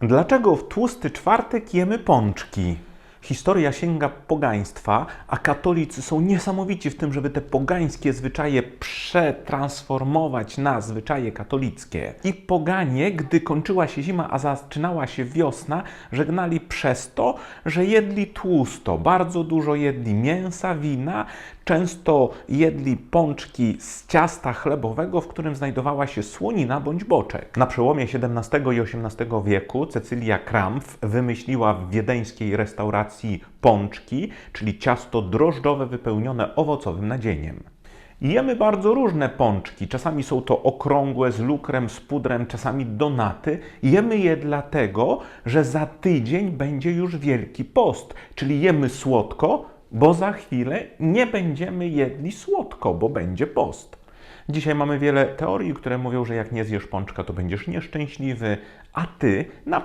Dlaczego w tłusty czwartek jemy pączki? Historia sięga pogaństwa, a katolicy są niesamowici w tym, żeby te pogańskie zwyczaje przetransformować na zwyczaje katolickie. I poganie, gdy kończyła się zima, a zaczynała się wiosna, żegnali przez to, że jedli tłusto, bardzo dużo jedli mięsa, wina, często jedli pączki z ciasta chlebowego, w którym znajdowała się słonina bądź boczek. Na przełomie XVII i XVIII wieku Cecylia Krampf wymyśliła w wiedeńskiej restauracji pączki, czyli ciasto drożdżowe wypełnione owocowym nadzieniem. Jemy bardzo różne pączki. Czasami są to okrągłe z lukrem, z pudrem, czasami donaty. Jemy je dlatego, że za tydzień będzie już Wielki Post, czyli jemy słodko, bo za chwilę nie będziemy jedli słodko, bo będzie post. Dzisiaj mamy wiele teorii, które mówią, że jak nie zjesz pączka, to będziesz nieszczęśliwy, a ty na